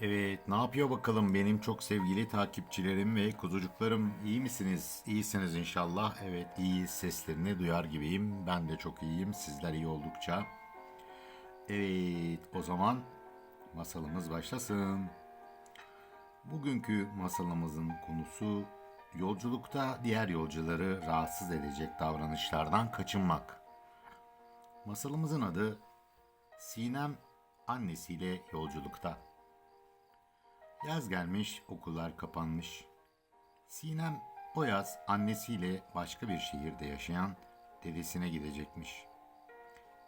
Evet, ne yapıyor bakalım benim çok sevgili takipçilerim ve kuzucuklarım? İyi misiniz? İyisiniz inşallah. Evet, iyi seslerini duyar gibiyim. Ben de çok iyiyim. Sizler iyi oldukça. Evet, o zaman masalımız başlasın. Bugünkü masalımızın konusu yolculukta diğer yolcuları rahatsız edecek davranışlardan kaçınmak. Masalımızın adı Sinem annesiyle yolculukta. Yaz gelmiş, okullar kapanmış. Sinem o yaz annesiyle başka bir şehirde yaşayan dedesine gidecekmiş.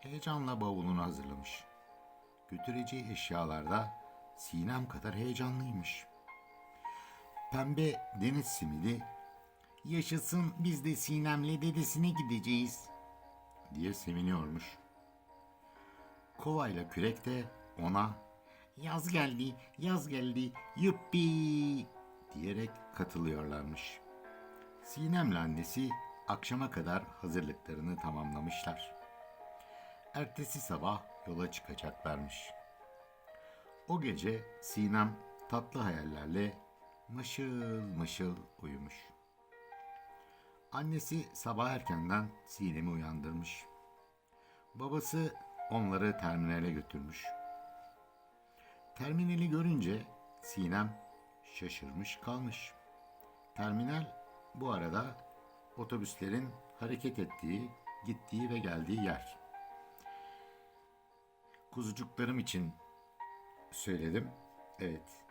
Heyecanla bavulunu hazırlamış. Götüreceği eşyalarda Sinem kadar heyecanlıymış. Pembe deniz simidi, yaşasın biz de Sinem'le dedesine gideceğiz diye seviniyormuş. Kovayla kürek de ona yaz geldi, yaz geldi, yuppi diyerek katılıyorlarmış. Sinem'le annesi akşama kadar hazırlıklarını tamamlamışlar. Ertesi sabah yola çıkacaklarmış. O gece Sinem tatlı hayallerle mışıl mışıl uyumuş. Annesi sabah erkenden Sinem'i uyandırmış. Babası onları terminale götürmüş. Terminali görünce Sinem şaşırmış kalmış. Terminal bu arada otobüslerin hareket ettiği, gittiği ve geldiği yer. Kuzucuklarım için söyledim. Evet.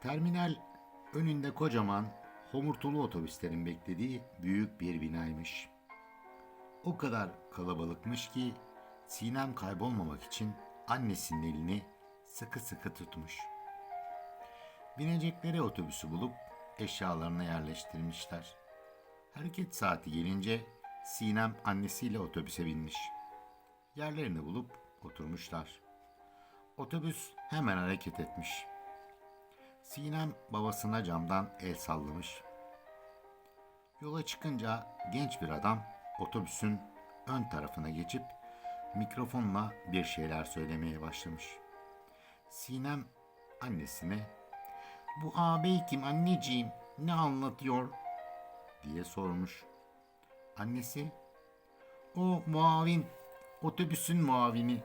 Terminal önünde kocaman homurtulu otobüslerin beklediği büyük bir binaymış. O kadar kalabalıkmış ki Sinem kaybolmamak için annesinin elini sıkı sıkı tutmuş. Binecekleri otobüsü bulup eşyalarını yerleştirmişler. Hareket saati gelince Sinem annesiyle otobüse binmiş. Yerlerini bulup oturmuşlar. Otobüs hemen hareket etmiş. Sinem babasına camdan el sallamış. Yola çıkınca genç bir adam otobüsün ön tarafına geçip mikrofonla bir şeyler söylemeye başlamış. Sinem annesine "Bu ağabey kim anneciğim? Ne anlatıyor?" diye sormuş. Annesi "O muavin, otobüsün muavini.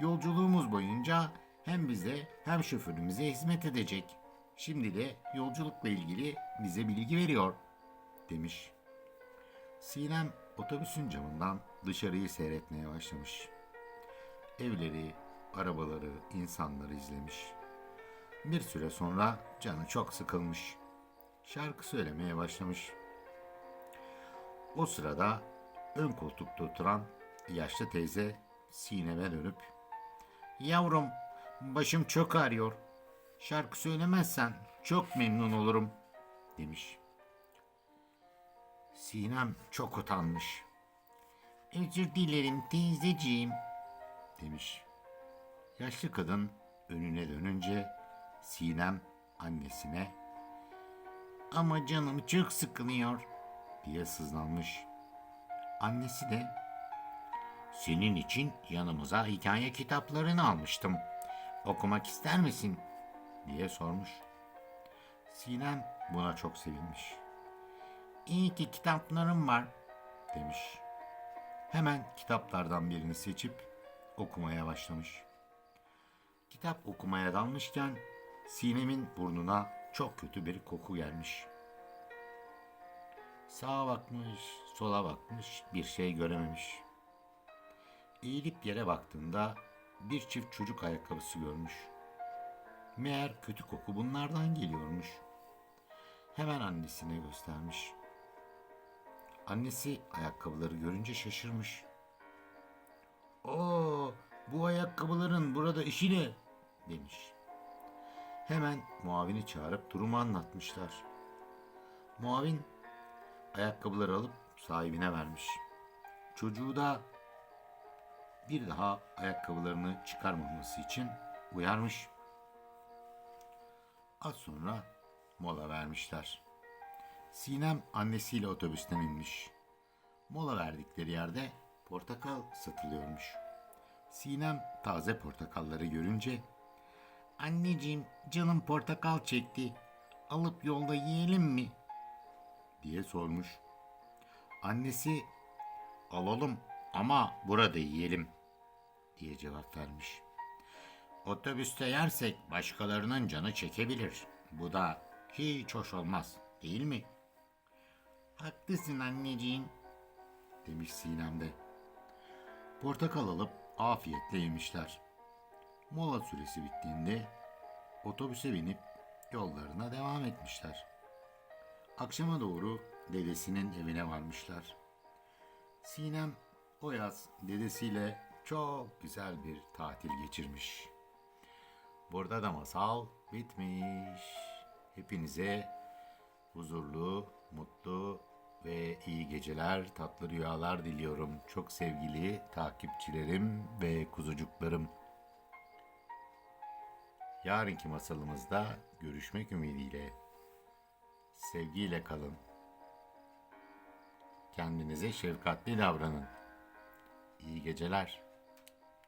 Yolculuğumuz boyunca hem bize hem şoförümüze hizmet edecek. Şimdi de yolculukla ilgili bize bilgi veriyor." demiş. Sinem otobüsün camından dışarıyı seyretmeye başlamış. Evleri, arabaları, insanları izlemiş. Bir süre sonra canı çok sıkılmış. Şarkı söylemeye başlamış. O sırada ön koltukta oturan yaşlı teyze Sinem'e dönüp ''Yavrum, başım çok ağrıyor. Şarkı söylemezsen çok memnun olurum.'' demiş. Sinem çok utanmış. Özür dilerim teyzeciğim demiş. Yaşlı kadın önüne dönünce Sinem annesine ama canım çok sıkılıyor diye sızlanmış. Annesi de senin için yanımıza hikaye kitaplarını almıştım. Okumak ister misin? diye sormuş. Sinem buna çok sevinmiş. İyi ki kitaplarım var demiş. Hemen kitaplardan birini seçip okumaya başlamış. Kitap okumaya dalmışken Sinem'in burnuna çok kötü bir koku gelmiş. Sağa bakmış, sola bakmış, bir şey görememiş. Eğilip yere baktığında bir çift çocuk ayakkabısı görmüş. Meğer kötü koku bunlardan geliyormuş. Hemen annesine göstermiş. Annesi ayakkabıları görünce şaşırmış. Oo, bu ayakkabıların burada işi ne? Demiş. Hemen muavini çağırıp durumu anlatmışlar. Muavin ayakkabıları alıp sahibine vermiş. Çocuğu da bir daha ayakkabılarını çıkarmaması için uyarmış. Az sonra mola vermişler. Sinem annesiyle otobüsten inmiş. Mola verdikleri yerde portakal satılıyormuş. Sinem taze portakalları görünce Anneciğim canım portakal çekti. Alıp yolda yiyelim mi? diye sormuş. Annesi alalım ama burada yiyelim diye cevap vermiş. Otobüste yersek başkalarının canı çekebilir. Bu da hiç hoş olmaz değil mi? Haklısın anneciğim demiş Sinem de. Portakal alıp afiyetle yemişler. Mola süresi bittiğinde otobüse binip yollarına devam etmişler. Akşama doğru dedesinin evine varmışlar. Sinem o yaz dedesiyle çok güzel bir tatil geçirmiş. Burada da masal bitmiş. Hepinize huzurlu, mutlu ve iyi geceler, tatlı rüyalar diliyorum. Çok sevgili takipçilerim ve kuzucuklarım. Yarınki masalımızda görüşmek ümidiyle. Sevgiyle kalın. Kendinize şefkatli davranın. İyi geceler.